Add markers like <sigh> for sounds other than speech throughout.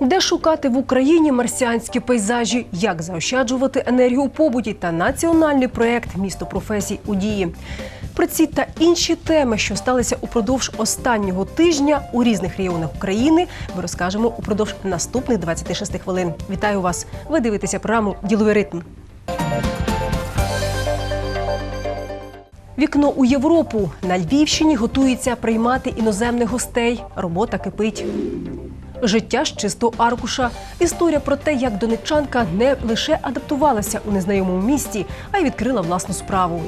Де шукати в Україні марсіанські пейзажі, як заощаджувати енергію побуті та національний проєкт Місто професій у дії. Про ці та інші теми, що сталися упродовж останнього тижня у різних регіонах України, ми розкажемо упродовж наступних 26 хвилин. Вітаю вас! Ви дивитеся програму Діловий ритм. Вікно у Європу на Львівщині готується приймати іноземних гостей. Робота кипить. Життя з чистого аркуша. Історія про те, як донечанка не лише адаптувалася у незнайомому місті, а й відкрила власну справу.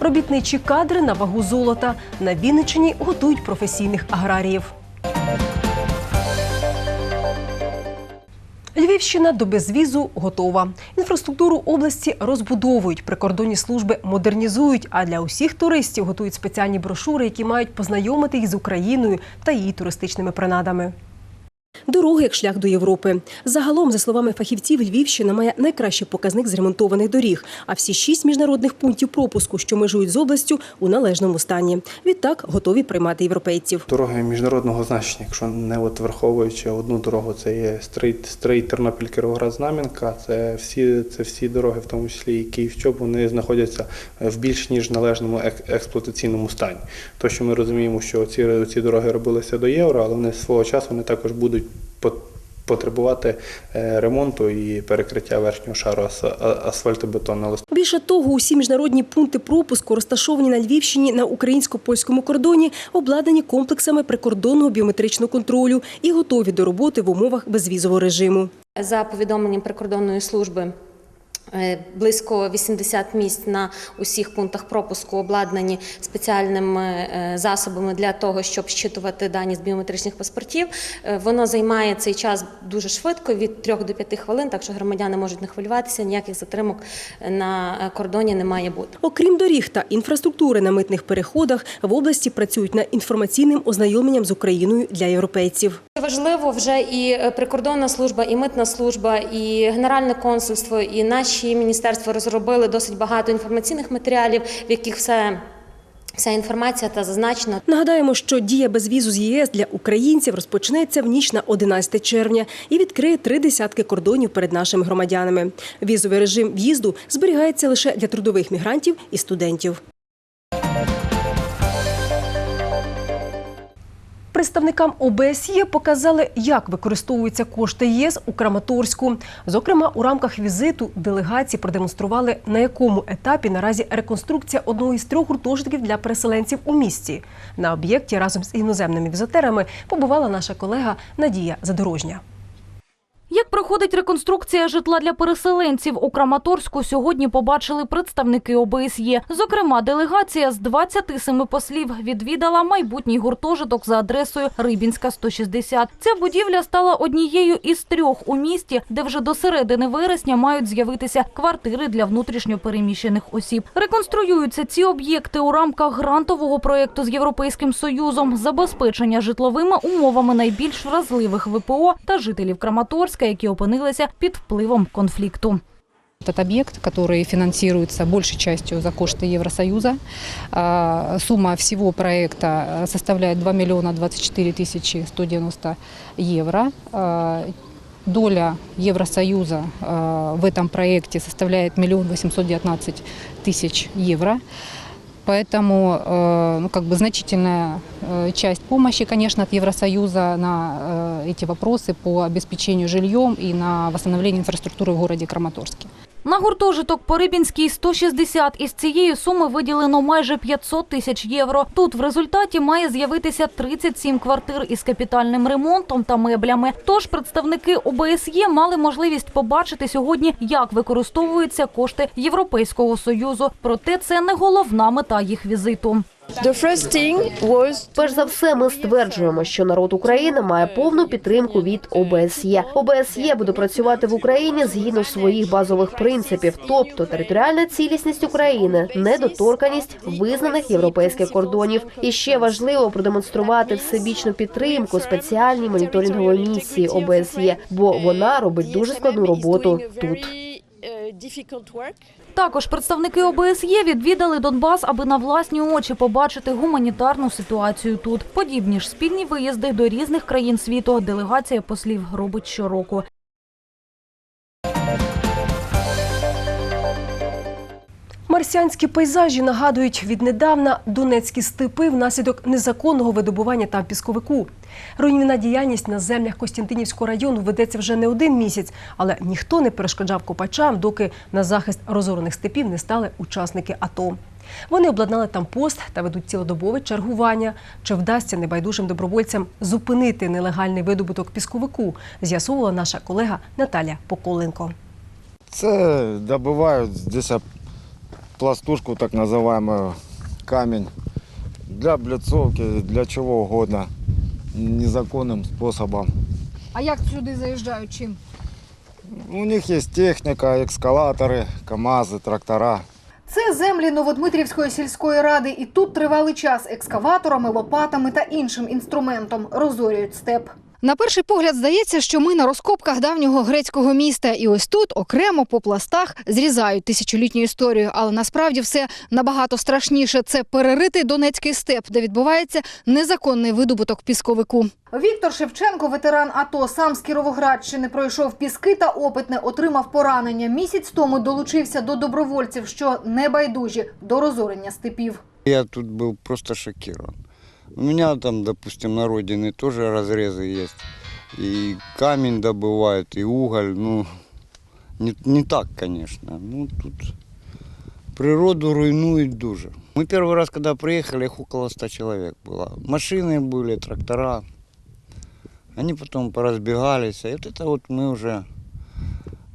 Робітничі кадри на вагу золота на Вінниччині готують професійних аграріїв. Львівщина до безвізу готова. Інфраструктуру області розбудовують, прикордонні служби модернізують. А для усіх туристів готують спеціальні брошури, які мають познайомити їх з Україною та її туристичними принадами. Дороги як шлях до Європи. Загалом, за словами фахівців, Львівщина має найкращий показник зремонтованих доріг, а всі шість міжнародних пунктів пропуску, що межують з областю, у належному стані. Відтак готові приймати європейців. Дороги міжнародного значення, якщо не от враховуючи одну дорогу, це є стрий, стрий Тернопіль, Кіровоград, Знам'янка. Це всі, це всі дороги, в тому числі і Київ-Чоп, вони знаходяться в більш ніж належному ек- експлуатаційному стані. То, що ми розуміємо, що ці, ці дороги робилися до євро, але вони свого часу вони також будуть потребувати е, ремонту і перекриття верхнього шару асфальтобетонного Більше того, усі міжнародні пункти пропуску, розташовані на Львівщині на українсько-польському кордоні, обладнані комплексами прикордонного біометричного контролю і готові до роботи в умовах безвізового режиму. За повідомленням прикордонної служби. Е, Близько 80 місць на усіх пунктах пропуску обладнані спеціальними е, засобами для того, щоб щитувати дані з біометричних паспортів. Е, Воно займає цей час дуже швидко, від 3 до 5 хвилин, так що громадяни можуть не хвилюватися, ніяких затримок на кордоні не має бути. Окрім доріг та інфраструктури на митних переходах, в області працюють над інформаційним ознайомленням з Україною для європейців. Важливо вже і е, прикордонна служба, і митна служба, і генеральне консульство, і наші міністерства розробили досить багато інформаційних матеріалів, в яких все. Вся інформація та зазначена. Нагадаємо, що дія безвізу з ЄС для українців розпочнеться в ніч на 11 червня і відкриє три десятки кордонів перед нашими громадянами. Візовий режим в'їзду зберігається лише для трудових мігрантів і студентів. Представникам ОБСЄ показали, як використовуються кошти ЄС у Краматорську. Зокрема, у рамках візиту делегації продемонстрували, на якому етапі наразі реконструкція одного із трьох гуртожитків для переселенців у місті. На об'єкті разом з іноземними візитерами побувала наша колега Надія Задорожня. Як проходить реконструкція житла для переселенців у Краматорську, сьогодні побачили представники ОБСЄ. Зокрема, делегація з 27 послів відвідала майбутній гуртожиток за адресою Рибінська, 160. Ця будівля стала однією із трьох у місті, де вже до середини вересня мають з'явитися квартири для внутрішньо переміщених осіб. Реконструюються ці об'єкти у рамках грантового проєкту з Європейським Союзом забезпечення житловими умовами найбільш вразливих ВПО та жителів Краматорська, які опинилися під впливом конфлікту. Этот объект, который финансируется большей частью за кошты Евросоюза. А, Сумма всего проекта составляет 2 миллиона 24 тысячи 190 евро. А, Доля Евросоюза а, в этом проекте составляет 1 819 тысяч евро. Поэтому э, ну, как бы значительная э, часть помощи, конечно, от Евросоюза на э, эти вопросы по обеспечению жильем и на восстановление инфраструктуры в городе Краматорске. На гуртожиток Порибінський 160 із цієї суми виділено майже 500 тисяч євро. Тут в результаті має з'явитися 37 квартир із капітальним ремонтом та меблями. Тож представники ОБСЄ мали можливість побачити сьогодні, як використовуються кошти Європейського союзу. Проте це не головна мета їх візиту. Was Перш за все, ми стверджуємо, що народ України має повну підтримку від ОБСЄ. ОБСЄ буде працювати в Україні згідно своїх базових принципів, тобто територіальна цілісність України, недоторканість визнаних європейських кордонів. І ще важливо продемонструвати всебічну підтримку спеціальній моніторинговій місії ОБСЄ, бо вона робить дуже складну роботу тут. Також представники ОБСЄ відвідали Донбас, аби на власні очі побачити гуманітарну ситуацію тут. Подібні ж спільні виїзди до різних країн світу делегація послів робить щороку. Марсіанські пейзажі нагадують віднедавна донецькі степи внаслідок незаконного видобування там пісковику. Руйнівна діяльність на землях Костянтинівського району ведеться вже не один місяць, але ніхто не перешкоджав копачам, доки на захист розорених степів не стали учасники АТО. Вони обладнали там пост та ведуть цілодобове чергування. Чи вдасться небайдужим добровольцям зупинити нелегальний видобуток пісковику? З'ясовувала наша колега Наталя Поколенко. Це добывают здесь а, пластушку, так называемую, камень. Для блецовки, для чего угодно. Незаконным способом. А як сюди заїжджають чим? У них есть техника, экскалаторы, КАМАЗы, трактора. Це землі Новодмитрівської сільської ради, і тут тривалий час екскаваторами, лопатами та іншим інструментом розорюють степ. На перший погляд здається, що ми на розкопках давнього грецького міста, і ось тут окремо по пластах зрізають тисячолітню історію. Але насправді все набагато страшніше. Це переритий Донецький степ, де відбувається незаконний видобуток пісковику. Віктор Шевченко, ветеран АТО, сам з Кіровоградщини, пройшов піски та опитне, отримав поранення. Місяць тому долучився до добровольців, що небайдужі до розорення степів. Я тут был просто шокирован. У меня там, допустим, на родине тоже разрезы есть. И камень добывают, и уголь. Ну, не, не так, конечно. Ну, тут природу руйнуют дуже. Мы первый раз, когда приехали, их около 100 человек было. Машины были, трактора. Они потом поразбегались. И вот это вот мы уже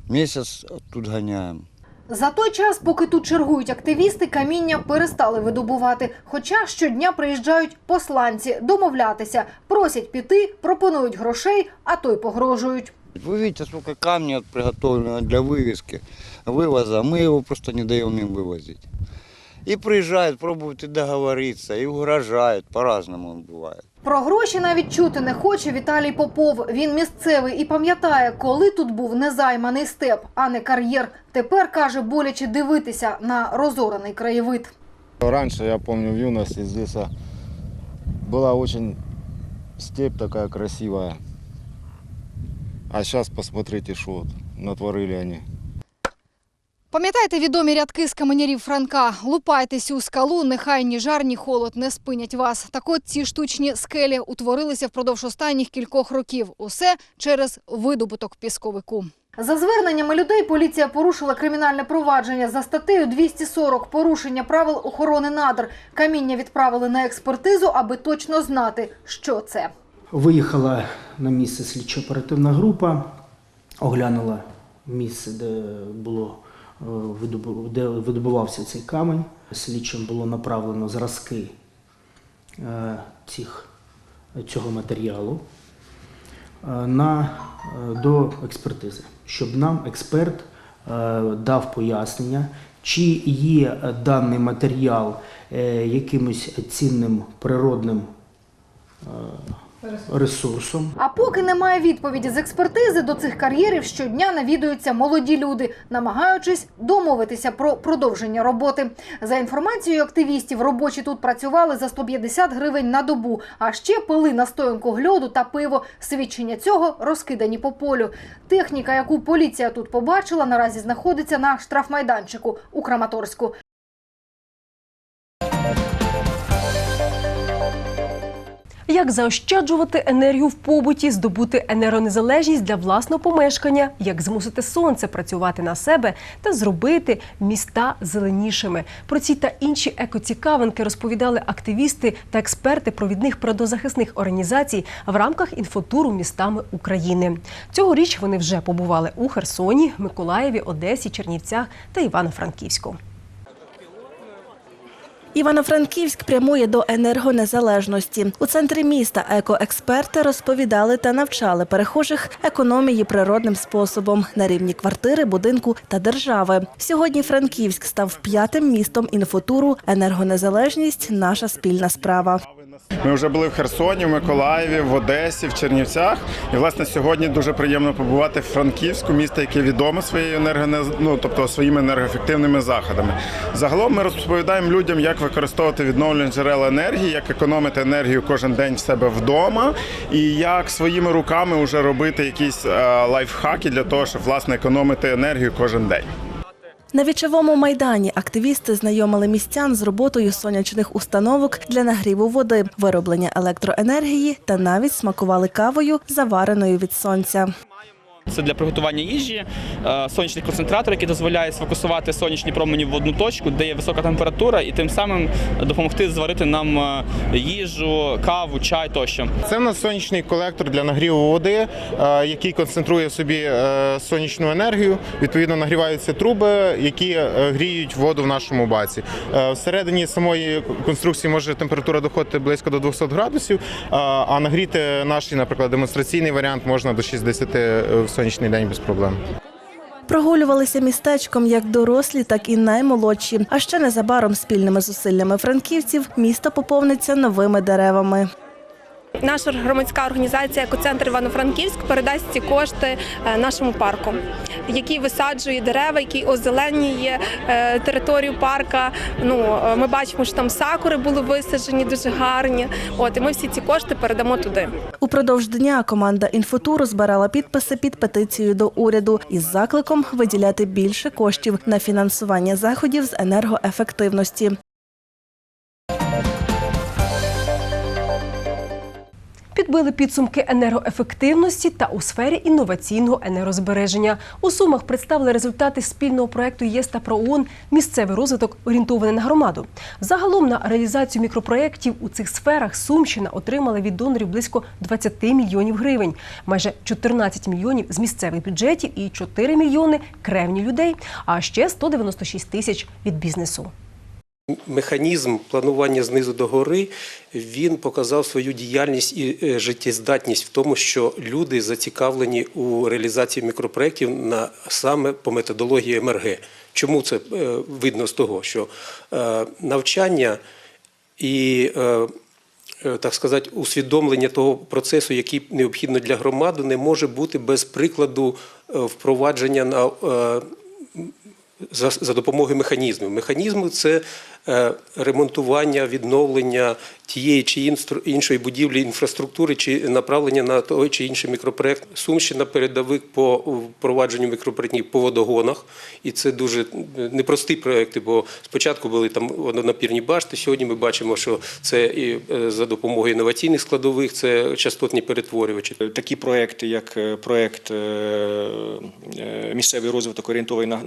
месяц тут гоняем. За той час, поки тут чергують активісти, каміння перестали видобувати. Хоча щодня приїжджають посланці домовлятися, просять піти, пропонують грошей, а то й погрожують. Вы видите, сколько камня вот приготовлено для вывески, вывоза. а Мы его просто не даем им вывозить. И приезжают, пробуют и договориться, и угрожают. По-разному бывает. Про гроші навіть чути не хоче Віталій Попов. Він місцевий і пам'ятає, коли тут був незайманий степ, а не кар'єр. Тепер каже, боляче дивитися на розорений краєвид. Раньше, я помню, в юности здесь а, была очень степь такая красивая. А сейчас посмотрите, что вот натворили они. Пам'ятаєте відомі рядки з каменярів Франка? Лупайтесь у скалу, нехай ні жар, ні холод не спинять вас. Так от ці штучні скелі утворилися впродовж останніх кількох років. Усе через видобуток пісковику. За зверненнями людей поліція порушила кримінальне провадження за статтею 240 порушення правил охорони надр. Каміння відправили на експертизу, аби точно знати, що це. Виїхала на місце слідчо-оперативна група, оглянула місце, де було де видобувався цей камінь. Слідчим було направлено зразки е, цих, цього матеріалу е, на, е, до експертизи, щоб нам експерт дав пояснення, чи є даний матеріал якимось цінним природним ресурсом. А поки немає відповіді з експертизи, до цих кар'єрів щодня навідуються молоді люди, намагаючись домовитися про продовження роботи. За інформацією активістів, робочі тут працювали за 150 гривень на добу, а ще пили настоянку гльоду та пиво. Свідчення цього розкидані по полю. Техніка, яку поліція тут побачила, наразі знаходиться на штрафмайданчику у Краматорську. Як заощаджувати енергію в побуті, здобути енергонезалежність для власного помешкання, як змусити сонце працювати на себе та зробити міста зеленішими. Про ці та інші екоцікавинки розповідали активісти та експерти провідних природозахисних організацій в рамках інфотуру містами України. Цьогоріч вони вже побували у Херсоні, Миколаєві, Одесі, Чернівцях та Івано-Франківську. Івано-Франківськ прямує до енергонезалежності. У центрі міста екоексперти розповідали та навчали перехожих економії природним способом на рівні квартири, будинку та держави. Сьогодні Франківськ став п'ятим містом інфотуру Енергонезалежність наша спільна справа. Ми вже були в Херсоні, в Миколаєві, в Одесі, в Чернівцях. І власне сьогодні дуже приємно побувати в Франківську, місто, яке відоме своєю енергонез... ну, тобто своїми енергоефективними заходами. Загалом ми розповідаємо людям, як використовувати відновлені джерела енергії, як економити енергію кожен день в себе вдома, і як своїми руками вже робити якісь е, лайфхаки для того, щоб власне економити енергію кожен день. На вічовому майдані активісти знайомили містян з роботою сонячних установок для нагріву води, вироблення електроенергії та навіть смакували кавою, завареною від сонця. Це для приготування їжі, е, сонячний концентратор, який дозволяє сфокусувати сонячні промені в одну точку, де є висока температура, і тим самим допомогти зварити нам е, їжу, каву, чай тощо. Це в нас сонячний колектор для нагріву води, е, який концентрує в собі сонячну енергію. Відповідно, нагріваються труби, які гріють воду в нашому баці. Всередині самої конструкції може температура доходити близько до 200 градусів, а нагріти наш, наприклад, демонстраційний варіант можна до 60 в сонячний день без проблем. Прогулювалися містечком як дорослі, так і наймолодші. А ще незабаром спільними зусиллями франківців місто поповниться новими деревами. Наша громадська організація Екоцентр Івано-Франківськ передасть ці кошти е, нашому парку, який висаджує дерева, який озеленює е, територію парка. Ну е, ми бачимо, що там сакури були висаджені дуже гарні. От і ми всі ці кошти передамо туди. Упродовж дня команда інфотуру збирала підписи під петицією до уряду із закликом виділяти більше коштів на фінансування заходів з енергоефективності. Підбили підсумки енергоефективності та у сфері інноваційного енергозбереження. У Сумах представили результати спільного проекту ЄС та ПРООН «Місцевий розвиток орієнтований на громаду». Загалом на реалізацію мікропроєктів у цих сферах Сумщина отримала від донорів близько 20 мільйонів гривень, майже 14 мільйонів з місцевих бюджетів і 4 мільйони кревні людей, а ще 196 тисяч від бізнесу. Механізм планування знизу до гори він показав свою діяльність і е, життєздатність в тому, що люди зацікавлені у реалізації мікропроєктів на саме по методології МРГ. Чому це е, видно з того, що е, навчання і так сказати, усвідомлення того процесу, який необхідно для громади, не може бути без прикладу впровадження на за, за допомогою механізмів. Механізми це ремонтування, відновлення тієї чи іншої будівлі інфраструктури чи направлення на той чи інший мікропроект. Сумщина передовик по впровадженню мікропроєктів по водогонах, і це дуже непрості проекти, бо спочатку були там водонапірні башти. Сьогодні ми бачимо, що це і е, за допомогою інноваційних складових, це частотні перетворювачі. Такі проекти, як е, проект е, е, місцевий розвиток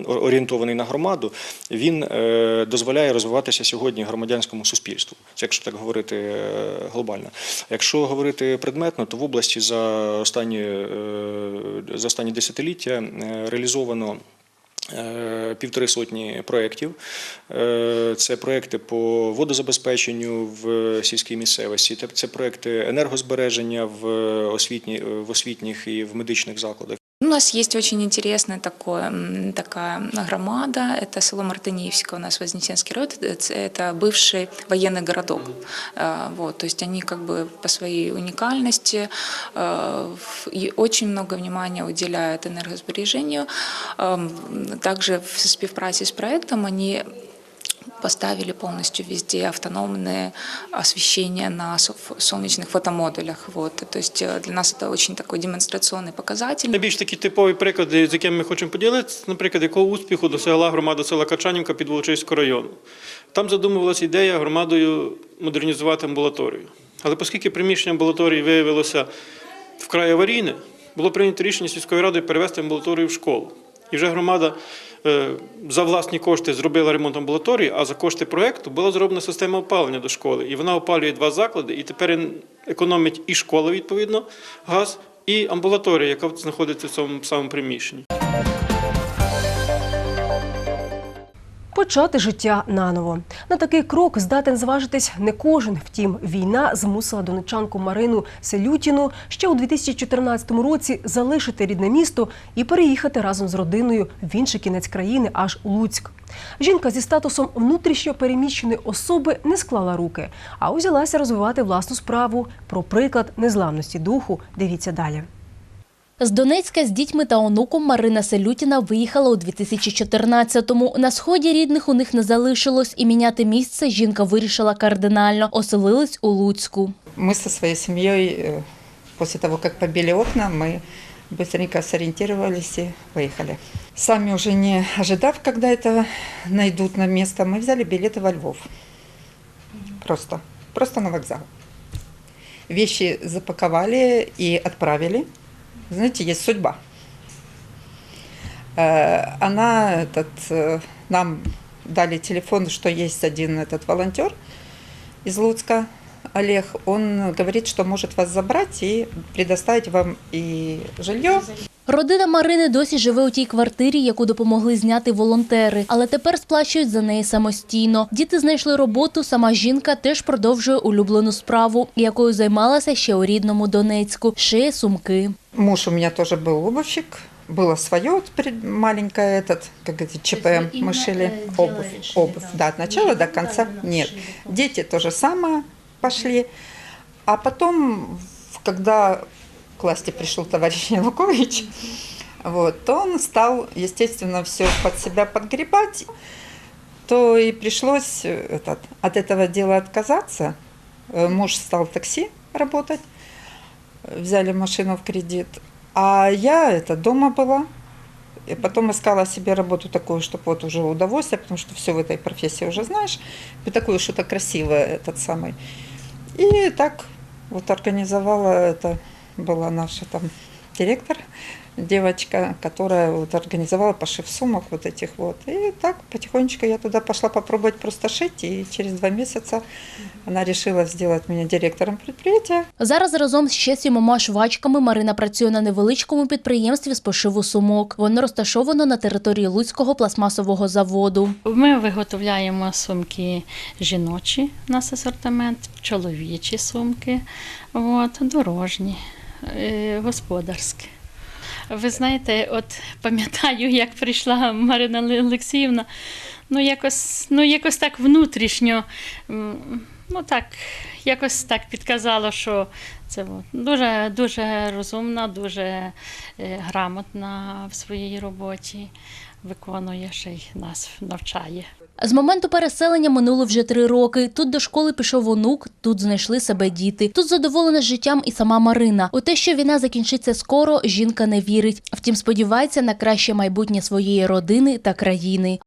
орієнтований на громаду, він е, дозволяє розвиватися сьогодні громадянському суспільству. Якщо так говорити е, глобально. Якщо говорити предметно, то в області за останні е, за останні десятиліття е, реалізовано. Півтори сотні проєктів. Це проєкти по водозабезпеченню в сільській місцевості, це- проєкти енергозбереження в освітніх і в медичних закладах. У нас есть очень интересная такое, м, такая громада, это село Мартынивское, у нас Вознесенский район, это это бывший военный городок. Э, Вот, то есть они как бы по своей уникальности э, в- и очень много внимания уделяют энергосбережению. Эм, Также в співпраці с проектом они поставили полностью везде автономное освещение на со- солнечных фотомодулях. Вот. То есть э, для нас это очень такой демонстрационный показатель. Найбільш такі типові приклади, з якими ми хочемо поділитися, наприклад, якого успіху досягла громада села Качанівка під Волочиського району. Там задумувалася ідея громадою модернізувати амбулаторію. Але оскільки приміщення амбулаторії виявилося вкрай аварійне, було прийнято рішення сільської ради перевести амбулаторію в школу. І вже громада е, за власні кошти зробила ремонт амбулаторії, а за кошти проєкту була зроблена система опалення до школи. І вона опалює два заклади, і тепер економить і школа, відповідно, газ, і амбулаторія, яка знаходиться в цьому самому приміщенні. Почати життя наново. На такий крок здатен зважитись не кожен. Втім, війна змусила донечанку Марину Селютіну ще у 2014 році залишити рідне місто і переїхати разом з родиною в інший кінець країни, аж Луцьк. Жінка зі статусом внутрішньо переміщеної особи не склала руки, а узялася розвивати власну справу. Про приклад незламності духу дивіться далі. З Донецька з дітьми та онуком Марина Селютіна виїхала у 2014-му. На сході рідних у них не залишилось, і міняти місце жінка вирішила кардинально. Оселилась у Луцьку. Мы со своей семьей, э, после того, как побили окна, мы быстренько сориентировались и поехали. Сами уже не ожидав, когда это найдут на место, мы взяли билеты во Львов. Просто, просто на вокзал. Вещи запаковали и отправили. Знаете, есть судьба. Э, Она, этот, э, нам дали телефон, что есть один этот волонтер из Луцка, Олег, он говорит, что может вас забрать и предоставить вам и жилье. Родина Марини досі живе у тій квартирі, яку допомогли зняти волонтери, але тепер сплачують за неї самостійно. Діти знайшли роботу. Сама жінка теж продовжує улюблену справу, якою займалася ще у рідному Донецьку. Шиє сумки. Муж у меня тоже был обувщик. Было свое вот пред- маленькое этот, как это, ЧП мы шили. Обувь, обувь, да, от начала до конца. Нет. Дети то же самое пошли. А потом, в- когда к власти пришел товарищ <laughs> Янукович, вот, то он стал, естественно, все под себя подгребать, то и пришлось этот, от этого дела отказаться. Э, Муж стал такси работать, взяли машину в кредит, а я это дома была. И потом искала себе работу такую, чтобы вот уже удовольствие, потому что все в этой профессии уже знаешь, и такую что-то красивое этот самый. И так вот организовала это, была наша там директор, девочка, которая вот организовала пошив сумок вот этих вот. И так потихонечку я туда пошла попробовать просто шить, и через два месяца она решила сделать меня директором предприятия. Зараз разом з ще сімома швачками Марина працює на невеличкому підприємстві з пошиву сумок. Воно розташовано на території Луцького пластмасового заводу. Ми виготовляємо сумки жіночі, у нас асортимент, чоловічі сумки, от, дорожні, е, господарські. Ви знаєте, от пам'ятаю, як прийшла Марина Олексіївна, ну якось, ну якось так внутрішньо, ну так, якось так підказало, що це дуже, дуже розумна, дуже е, грамотна в своїй роботі, виконує ще й нас навчає. З моменту переселення минуло вже три роки. Тут до школи пішов онук, тут знайшли себе діти. Тут задоволена життям і сама Марина. У те, що війна закінчиться скоро, жінка не вірить. Втім, сподівається на краще майбутнє своєї родини та країни.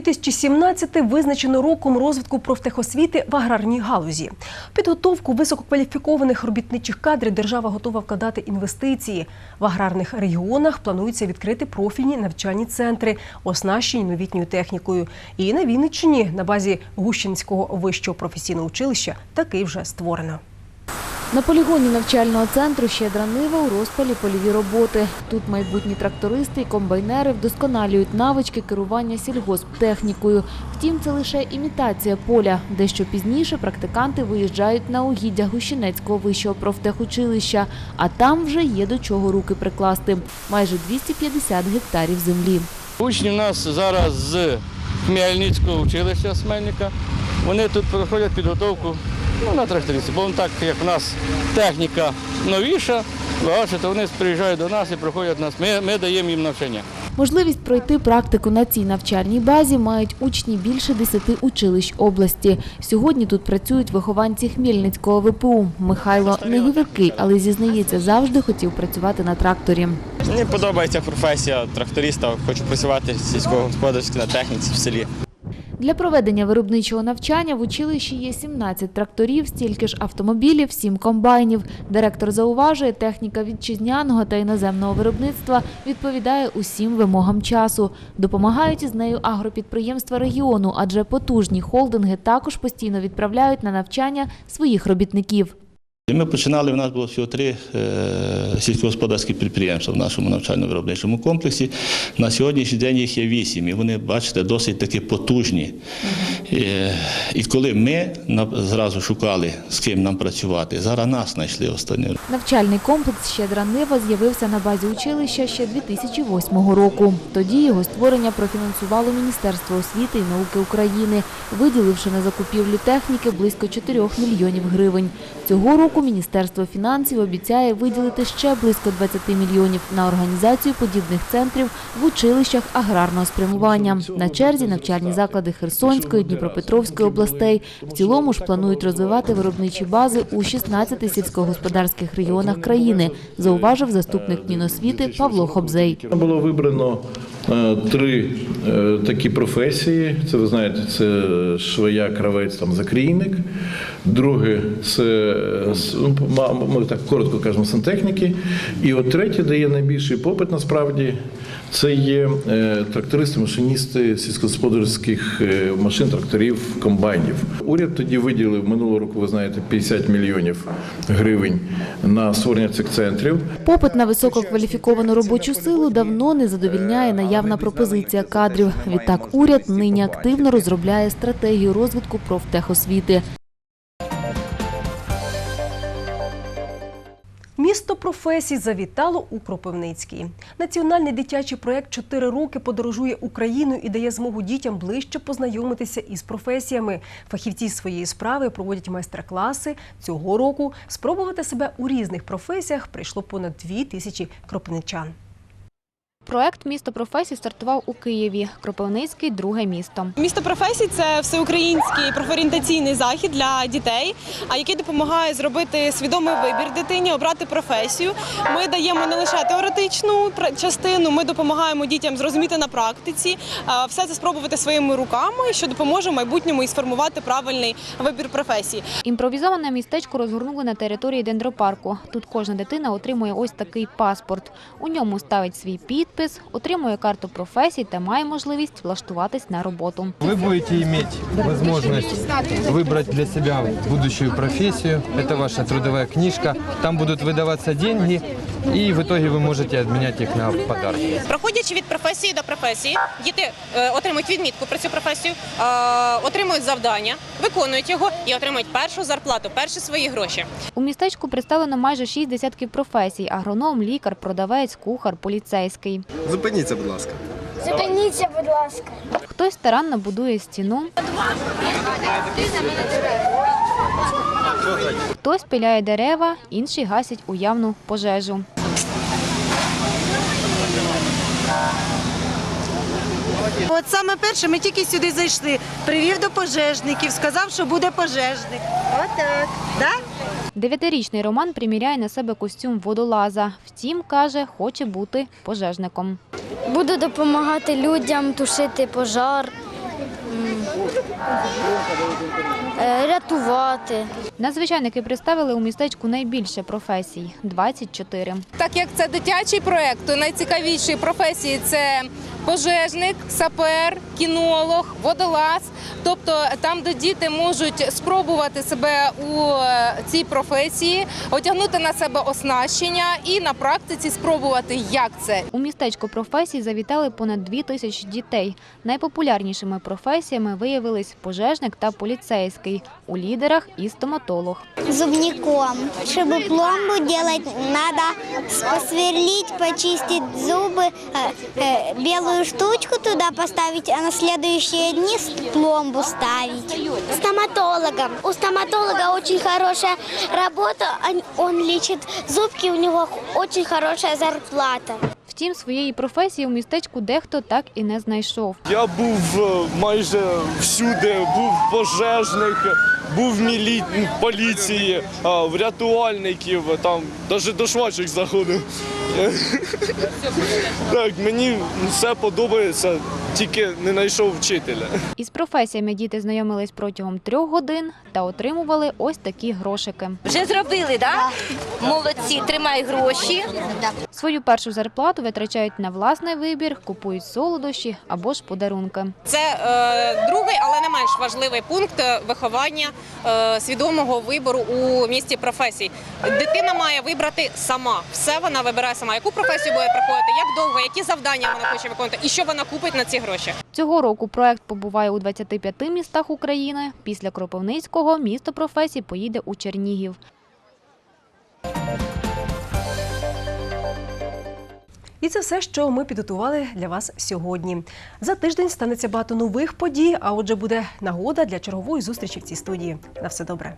2017 визначено роком розвитку профтехосвіти в аграрній галузі. Підготовку висококваліфікованих робітничих кадрів держава готова вкладати інвестиції. В аграрних регіонах планується відкрити профільні навчальні центри, оснащені новітньою технікою. І на Вінниччині на базі Гущинського вищого професійного училища таки вже створено. На полігоні навчального центру «Щедра нива» у розпалі польові роботи. Тут майбутні трактористи і комбайнери вдосконалюють навички керування сільгосптехнікою. Втім, це лише імітація поля. Дещо пізніше практиканти виїжджають на угіддя Гущинецького вищого профтехучилища, а там вже є до чого руки прикласти. Майже 250 гектарів землі. Учні у нас зараз з Хмельницького училища Смельника. Вони тут проходять підготовку ну, на трактористі. Бо так як в нас техніка новіша, бачите, вони приїжджають до нас і проходять нас. Ми, ми даємо їм навчання. Можливість пройти практику на цій навчальній базі мають учні більше 10 училищ області. Сьогодні тут працюють вихованці Хмельницького ВПУ. Михайло не говіркий, але зізнається, завжди хотів працювати на тракторі. Мені подобається професія тракториста. Хочу працювати сільськогосподарській на техніці в селі. Для проведення виробничого навчання в училищі є 17 тракторів, стільки ж автомобілів, 7 комбайнів. Директор зауважує, техніка вітчизняного та іноземного виробництва відповідає усім вимогам часу. Допомагають із нею агропідприємства регіону, адже потужні холдинги також постійно відправляють на навчання своїх робітників. Ми починали, у нас було всього три е, сільськогосподарські підприємства в нашому навчально-виробничому комплексі. На сьогоднішній день їх є вісім, і вони, бачите, досить таки потужні. Е, і коли ми зразу шукали, з ким нам працювати, зараз нас знайшли останні. Навчальний комплекс «Щедра Нива» з'явився на базі училища ще 2008 року. Тоді його створення профінансувало Міністерство освіти і науки України, виділивши на закупівлю техніки близько 4 мільйонів гривень. Цього року Міністерство фінансів обіцяє виділити ще близько 20 мільйонів на організацію подібних центрів в училищах аграрного спрямування. На черзі навчальні заклади Херсонської, Дніпропетровської областей. В цілому ж планують розвивати виробничі бази у 16 сільськогосподарських регіонах країни, зауважив заступник Міносвіти Павло Хобзей. Було вибрано три е, такі професії. Це ви знаєте, це швея, кравець, там закрійник. Друге це е, ну, ми так коротко кажемо сантехніки. І от третє, де є найбільший попит насправді. Це є е, трактористи, машиністи сільськогосподарських е, машин, тракторів, комбайнів. Уряд тоді виділив минулого року, ви знаєте, 50 мільйонів гривень на створення цих центрів. Попит на висококваліфіковану робочу силу давно не задовільняє наявна пропозиція кадрів. Відтак уряд нині активно розробляє стратегію розвитку профтехосвіти. Місто професій завітало у Кропивницький. Національний дитячий проєкт «Чотири роки подорожує Україною і дає змогу дітям ближче познайомитися із професіями. Фахівці своєї справи проводять майстер-класи. Цього року спробувати себе у різних професіях прийшло понад дві тисячі кропивничан. Проект Місто професій стартував у Києві. Кропивницький друге місто. Місто професій це всеукраїнський профорієнтаційний захід для дітей, а який допомагає зробити свідомий вибір дитині, обрати професію. Ми даємо не лише теоретичну частину, ми допомагаємо дітям зрозуміти на практиці, все це спробувати своїми руками, що допоможе в майбутньому і сформувати правильний вибір професії. Імпровізоване містечко розгорнули на території дендропарку. Тут кожна дитина отримує ось такий паспорт. У ньому ставить свій підпис, отримує карту професій та має можливість влаштуватись на роботу. Вы будете иметь возможность выбрать для себя будущую профессию. Это ваша трудовая книжка. Там будут выдаваться деньги, и в итоге вы можете обменять их на подарки. Проходячи від професії до професії, діти е, отримують відмітку про цю професію, е, отримують завдання, виконують його і отримують першу зарплату, перші свої гроші. У містечку представлено майже шість десятків професій: агроном, лікар, продавець, кухар, поліцейський. Зупиніться, будь ласка. Зупиніться, будь ласка. Хтось старанно будує стіну. Хтось пиляє дерева, інші гасять уявну пожежу. От саме перше, ми тільки сюди зайшли. Привів до пожежників, сказав, що буде пожежник. Отак. Да? Дев'ятирічний Роман приміряє на себе костюм водолаза. Втім, каже, хоче бути пожежником. Буду допомагати людям тушити пожар, е, рятувати. Надзвичайники представили у містечку найбільше професій 24. Так як це дитячий проект, то найцікавіші професії це пожежник, сапер, кінолог, водолаз. Тобто там, де діти можуть спробувати себе у е, цій професії, одягнути на себе оснащення і на практиці спробувати, як це. У містечко професій завітали понад дві тисячі дітей. Найпопулярнішими професіями виявились пожежник та поліцейський. У лідерах і стоматолог. Зубником. Чтобы пломбу делать, надо посверлить, почистить зубы, э, э, штучку туда поставить, а на следующие дни пломбу ставить. Стоматологом. У стоматолога очень хорошая работа, он- он лечит зубки, у него очень хорошая зарплата. Втім, своєї професії у містечку дехто так і не знайшов. Я був е, майже всюди, був пожежник, був в мілі... поліції, а, в рятувальників, там навіть до швачок заходив. <laughs> Так, мені все подобається, тільки не знайшов вчителя. Із професіями діти знайомились протягом трьох годин та отримували ось такі грошики. Вже зробили, так? Молодці, тримай гроші. Свою першу зарплату витрачають на власний вибір, купують солодощі або ж подарунки. Це е, другий, але не менш важливий пункт е, виховання е, свідомого вибору у місті професій. Дитина має вибрати сама. Все вона вибирає сама. Яку професію буде проходити, як довго, які завдання вона хоче виконувати, і що вона купить на ці гроші. Цього року проект побуває у 25 містах України. Після Кропивницького місто професій поїде у Чернігів. І це все, що ми підготували для вас сьогодні. За тиждень станеться багато нових подій, а отже, буде нагода для чергової зустрічі в цій студії. На все добре.